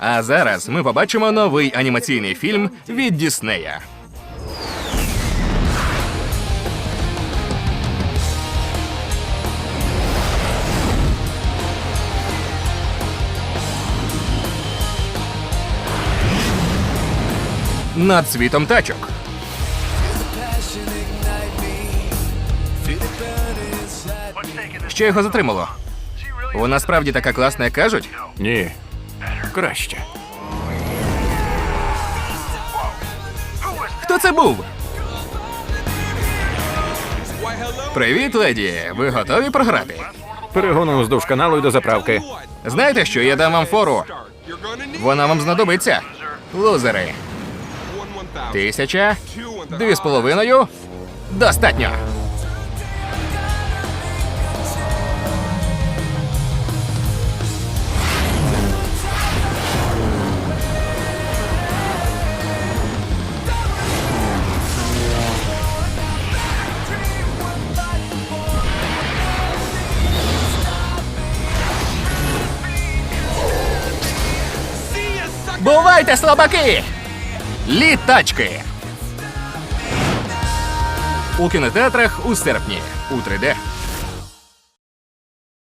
А зараз ми побачимо новий анімаційний фільм від Діснея. Над світом тачок. Що його затримало? Вона справді така класна, як кажуть? Ні. Краще. Хто це був? Привіт, леді. Ви готові програти? Перегону вздовж каналу і до заправки. Знаєте що, я дам вам фору. Вона вам знадобиться. Лузери. Тисяча. Дві з половиною. Достатньо. Бувайте, слабаки! Літачки! У кінотеатрах у серпні у 3D.